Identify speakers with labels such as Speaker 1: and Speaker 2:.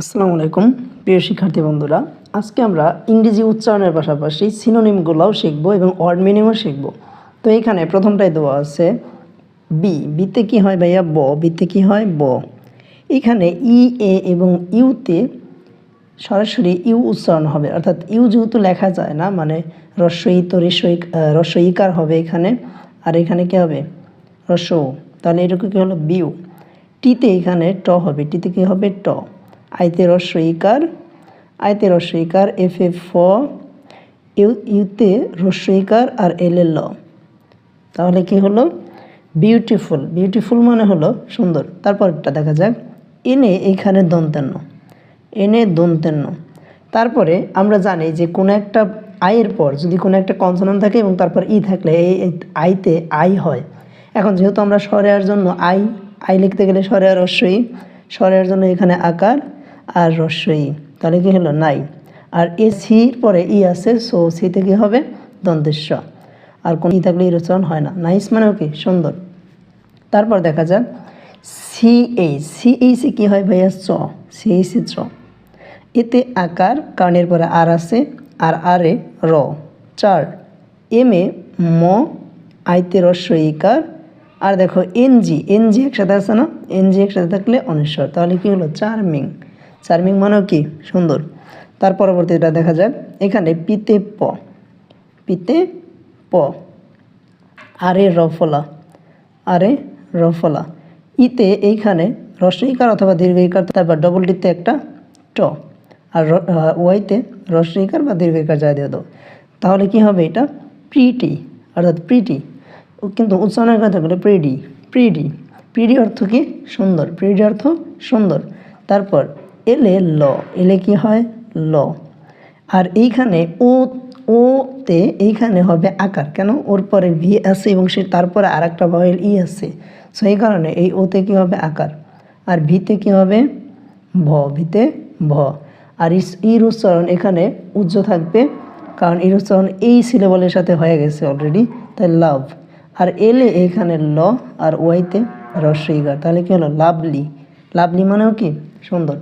Speaker 1: আসসালামু আলাইকুম, প্রিয় শিক্ষার্থী বন্ধুরা। আজকে আমরা ইংরেজি উচ্চারণের পাশাপাশি সিনোনিমগুলোও শিখব এবং ওয়ার্ড মিনিমও শিখব। তো এখানে প্রথমটাই দেওয়া আছে বি বিতে কি হয় ভাইয়া? ব, বিতে কি হয়? ব। এখানে ই, এ এবং ইউতে সরাসরি ইউ উচ্চারণ হবে। অর্থাৎ ইউ যেহেতু লেখা যায় না মানে রস্বই তো রেস্বই রস্বইকার হবে এখানে। আর এখানে কি হবে? রস্য তাহলে এরকম কি হলো? বিউ। টিতে এখানে ট হবে। টিতে কী হবে? ট। আইতে রস্বইকার আইতে রস্বইকার এফ এ ফ, ইউ, ইউতে রস্বইকার আর এল এল তাহলে কি হলো? বিউটিফুল বিউটিফুল মানে হলো সুন্দর। তারপরটা দেখা যাক। এনে এইখানে দন্তেন্ন। এনে দন্তেন্ন। তারপরে আমরা জানি যে কোনো একটা আয়ের পর যদি কোনো একটা কনসোনেন্ট থাকে এবং তারপর ই থাকলে এই আইতে আই হয়। এখন যেহেতু আমরা সরেয়ার জন্য আই আই লিখতে গেলে সরেয়ার রস্যই সরেয়ার জন্য এখানে আকার আর রস্যই তাহলে কি হলো? নাই। আর এ সির পরে ই আছে, সো সিতে কি হবে? দন্তেশ্ব আর কোন ই থাকলে ইরোচন হয় না। নাইস মানেও কি? সুন্দর। তারপর দেখা যাক। সিএইচ সিএইচে কী হয় ভাইয়া? চ। সিএইচে চ। এতে আকার কারণ এর পরে আর আছে, আর আর এ র। চার। এম এ ম আইতে রস্য ইকার। আর দেখো এনজি এনজি একসাথে আছে না? এনজি একসাথে থাকলে অনেশ্বর। তাহলে কি হলো? চার্মিং চার্মিং মানেও কি? সুন্দর। তার পরবর্তীটা দেখা যাক এখানে পিতে প। পিতে প। আরে রফলা। আরে রফলা। ইতে এইখানে রস্বইকার অথবা দীর্ঘইকার তারপর ডবল টিতে একটা ট। আর ওয়াইতে রস্বইকার বা দীর্ঘইকার যা দিয়ে দাও। তাহলে কি হবে এটা? প্রিটি। অর্থাৎ প্রিটি। কিন্তু উচ্চারণের কথা বলে প্রিডি। প্রিডি। প্রিডি অর্থ কি? সুন্দর। প্রিডি অর্থ সুন্দর। তারপর এলে ল, এলে কি হয়? ল। আর এইখানে ও ওতে এইখানে হবে আকার। কেন? ওর পরে ভি আছে এবং সে তারপরে আর একটা ভয়েল ই আছে। সো এই কারণে এই ওতে কি হবে? আকার। আর ভিতে কি হবে? ভ ভিতে ভ। আর ইর উচ্চারণ এখানে উজ্জ থাকবে, কারণ ইর উচ্চারণ এই সিলেবলের সাথে হয়ে গেছে অলরেডি তাই লাভ। আর এলে এখানে ল আর ওয়াইতে রস্বইকার তাহলে কি হলো? লাভলি। লাভলি মানেও কি? সুন্দর।